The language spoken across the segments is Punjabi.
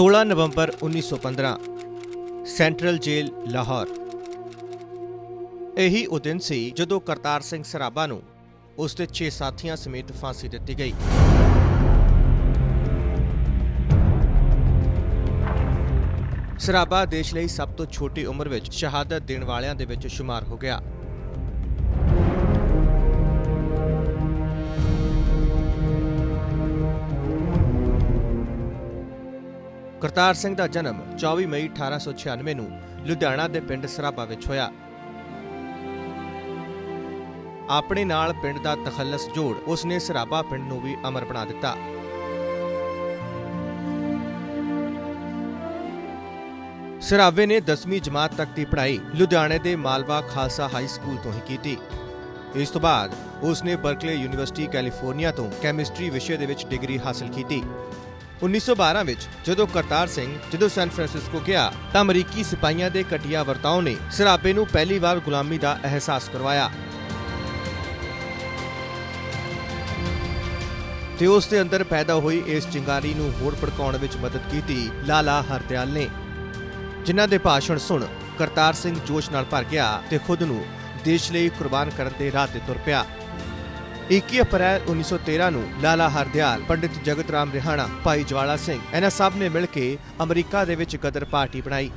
16 ਨਵੰਬਰ 1915 ਸੈਂਟਰਲ ਜੇਲ੍ਹ, ਲਾਹੌਰ। ਇਹੀ ਉਹ ਦਿਨ ਸੀ ਜਦੋਂ ਕਰਤਾਰ ਸਿੰਘ ਸਰਾਭਾ ਨੂੰ ਉਸ ਦੇ 6 ਸਾਥੀਆਂ ਸਮੇਤ ਫਾਂਸੀ ਦਿੱਤੀ ਗਈ। ਸਰਾਭਾ ਦੇਸ਼ ਲਈ ਸਭ ਤੋਂ ਛੋਟੀ ਉਮਰ ਵਿੱਚ ਸ਼ਹਾਦਤ ਦੇਣ ਵਾਲਿਆਂ ਦੇ ਵਿੱਚ ਸ਼ੁਮਾਰ ਹੋ ਗਿਆ। ਕਰਤਾਰ ਸਿੰਘ ਦਾ ਜਨਮ 24 ਮਈ 1896 ਨੂੰ ਲੁਧਿਆਣਾ ਦੇ ਪਿੰਡ ਸਰਾਭਾ ਵਿੱਚ ਹੋਇਆ। ਆਪਣੇ ਨਾਲ ਪਿੰਡ ਦਾ ਤਖੱਲਸ ਜੋੜ ਉਸਨੇ ਸਰਾਭਾ ਪਿੰਡ ਨੂੰ ਵੀ ਅਮਰ ਬਣਾ ਦਿੱਤਾ। ਸਰਾਵੇ ਨੇ 10ਵੀਂ ਜਮਾਤ ਤੱਕ ਦੀ ਪੜ੍ਹਾਈ ਲੁਧਿਆਣੇ ਦੇ ਮਾਲਵਾ ਖਾਲਸਾ ਹਾਈ ਸਕੂਲ ਤੋਂ ਹੀ ਕੀਤੀ। ਇਸ ਤੋਂ ਬਾਅਦ ਉਸਨੇ ਬਰਕਲੇ ਯੂਨੀਵਰਸਿਟੀ ਕੈਲੀਫੋਰਨੀਆ ਤੋਂ ਕੈਮਿਸਟਰੀ ਵਿਸ਼ੇ ਦੇ ਵਿੱਚ ਡਿਗਰੀ ਹਾਸਲ ਕੀਤੀ। 1912 ਵਿੱਚ ਜਦੋਂ ਕਰਤਾਰ ਸਿੰਘ, ਜਦੋਂ ਸੈਨ ਫਰਾਂਸਿਸਕੋ ਗਿਆ, ਤਾਂ ਅਮਰੀਕੀ ਸਿਪਾਹੀਆਂ ਦੇ ਘਟੀਆ ਵਰਤਾਓ ਨੇ ਸਰਾਬੇ ਨੂੰ ਪਹਿਲੀ ਵਾਰ ਗੁਲਾਮੀ ਦਾ ਅਹਿਸਾਸ ਕਰਵਾਇਆ। ਤੇ ਉਸ ਦੇ ਅੰਦਰ ਪੈਦਾ ਹੋਈ ਇਸ ਚਿੰਗਾਰੀ ਨੂੰ ਹੋਰ ਭੜਕਾਉਣ ਵਿੱਚ ਮਦਦ ਕੀਤੀ ਲਾਲਾ ਹਰਦਿਆਲ ਨੇ। ਜਿਨ੍ਹਾਂ ਦੇ ਭਾਸ਼ਣ ਸੁਣ ਕਰਤਾਰ ਸਿੰਘ ਜੋਸ਼ ਨਾਲ ਭਰ ਗਿਆ ਤੇ ਖੁਦ ਨੂੰ ਦੇਸ਼ ਲਈ ਕੁਰਬਾਨ ਕਰਨ ਦੇ ਰਾਹ ਤੇ ਤੁਰ ਪਿਆ। 21 ਅਪ੍ਰੈਲ 1913 ਨੂੰ ਲਾਲਾ ਹਰਦਿਆਲ ਪੰਡਿਤ ਜਗਤ ਰਾਮ ਰਿਹਾਣਾ ਭਾਈ ਜਵਾਲਾ ਸਿੰਘ ਇਹਨਾਂ ਸਭ ਨੇ ਮਿਲ ਕੇ ਅਮਰੀਕਾ ਦੇ ਵਿੱਚ ਗਦਰ ਪਾਰਟੀ ਬਣਾਈ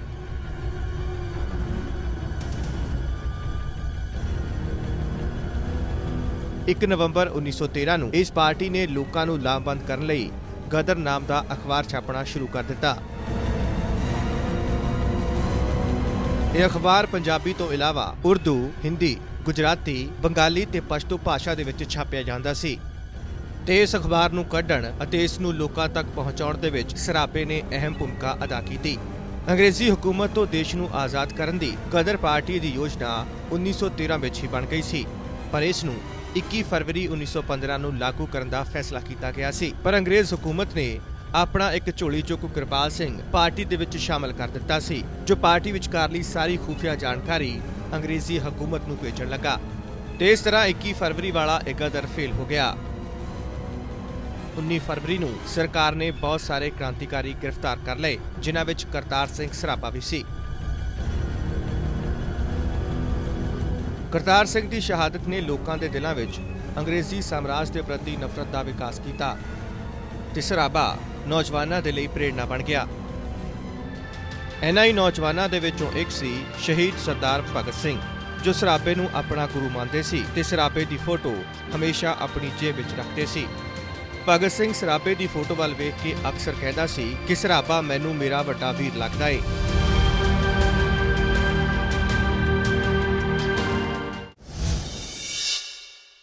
ਇੱਕ ਨਵੰਬਰ 1913 ਨੂੰ ਇਸ ਪਾਰਟੀ ਨੇ ਲੋਕਾਂ ਨੂੰ ਲਾਮਬੰਦ ਕਰਨ ਲਈ ਗਦਰ ਨਾਮ ਦਾ ਅਖਬਾਰ ਛਾਪਣਾ ਸ਼ੁਰੂ ਕਰ ਦਿੱਤਾ ਇਹ ਅਖਬਾਰ ਪੰਜਾਬੀ ਤੋਂ ਇਲਾਵਾ ਉਰਦੂ, ਹਿੰਦੀ, ਗੁਜਰਾਤੀ, ਬੰਗਾਲੀ ਤੇ ਪਸ਼ਤੂ ਭਾਸ਼ਾ ਦੇ ਵਿੱਚ ਛਾਪਿਆ ਜਾਂਦਾ ਸੀ। ਤੇ ਇਸ ਅਖਬਾਰ ਨੂੰ ਕੱਢਣ ਅਤੇ ਇਸ ਨੂੰ ਲੋਕਾਂ ਤੱਕ ਪਹੁੰਚਾਉਣ ਦੇ ਵਿੱਚ ਸਰਾਪੇ ਨੇ ਅਹਿਮ ਭੂਮਿਕਾ ਅਦਾ ਕੀਤੀ। ਅੰਗਰੇਜ਼ੀ ਹਕੂਮਤ ਤੋਂ ਦੇਸ਼ ਨੂੰ ਆਜ਼ਾਦ ਕਰਨ ਦੀ ਗਦਰ ਪਾਰਟੀ ਦੀ ਯੋਜਨਾ 1913 ਵਿੱਚ ਹੀ ਬਣ ਗਈ ਸੀ। ਪਰ ਇਸ ਨੂੰ 21 ਫਰਵਰੀ 1915 ਨੂੰ ਲਾਗੂ ਕਰਨ ਦਾ ਫੈਸਲਾ ਕੀਤਾ ਗਿਆ ਸੀ। ਪਰ ਅੰਗਰੇਜ਼ ਹਕੂਮਤ ਨੇ ਆਪਣਾ ਇੱਕ ਝੋਲੀ ਚੁੱਕ ਕਿਰਪਾਲ ਸਿੰਘ ਪਾਰਟੀ ਦੇ ਵਿੱਚ ਸ਼ਾਮਲ ਕਰ ਦਿੱਤਾ ਸੀ, ਜੋ ਪਾਰਟੀ ਵਿਚਕਾਰਲੀ ਸਾਰੀ ਖੂਫੀਆ ਜਾਣਕਾਰੀ ਅੰਗਰੇਜ਼ੀ ਹਕੂਮਤ ਨੂੰ ਭੇਜਣ ਲੱਗਾ ਤੇ ਇਸ ਤਰ੍ਹਾਂ 21 ਫਰਵਰੀ ਵਾਲਾ ਇਹ ਗਦਰ ਫੇਲ ਹੋ ਗਿਆ। 19 ਫਰਵਰੀ ਨੂੰ ਸਰਕਾਰ ਨੇ ਬਹੁਤ ਸਾਰੇ ਕ੍ਰਾਂਤੀਕਾਰੀ ਗ੍ਰਿਫਤਾਰ ਕਰ ਲਏ, ਜਿਨ੍ਹਾਂ ਵਿੱਚ ਕਰਤਾਰ ਸਿੰਘ ਸਰਾਭਾ ਵੀ ਸੀ। ਕਰਤਾਰ ਸਿੰਘ ਦੀ ਸ਼ਹਾਦਤ ਨੇ ਲੋਕਾਂ ਦੇ ਦਿਲਾਂ ਵਿੱਚ ਅੰਗਰੇਜ਼ੀ ਸਾਮਰਾਜ ਦੇ ਪ੍ਰਤੀ ਨਫ਼ਰਤ ਦਾ ਵਿਕਾਸ ਕੀਤਾ। ਤੇ ਸਰਾਭਾ ਨੌਜਵਾਨਾਂ ਦੇ ਲਈ ਪ੍ਰੇਰਣਾ ਬਣ ਗਿਆ। ਇਹਨਾਂ ਹੀ ਨੌਜਵਾਨਾਂ ਦੇ ਵਿੱਚੋਂ ਇੱਕ ਸੀ ਸ਼ਹੀਦ ਸਰਦਾਰ ਭਗਤ ਸਿੰਘ, ਜੋ ਸਰਾਬੇ ਨੂੰ ਆਪਣਾ ਗੁਰੂ ਮੰਨਦੇ ਸੀ ਤੇ ਸਰਾਬੇ ਦੀ ਫੋਟੋ ਹਮੇਸ਼ਾ ਆਪਣੀ ਜੇਬ ਵਿੱਚ ਰੱਖਦੇ ਸੀ। ਭਗਤ ਸਿੰਘ ਸਰਾਬੇ ਦੀ ਫੋਟੋ ਵੱਲ ਵੇਖ ਕੇ ਅਕਸਰ ਕਹਿੰਦਾ ਸੀ ਕਿ ਸਰਾਬਾ ਮੈਨੂੰ ਮੇਰਾ ਵੱਡਾ ਵੀਰ ਲੱਗਦਾ ਏ।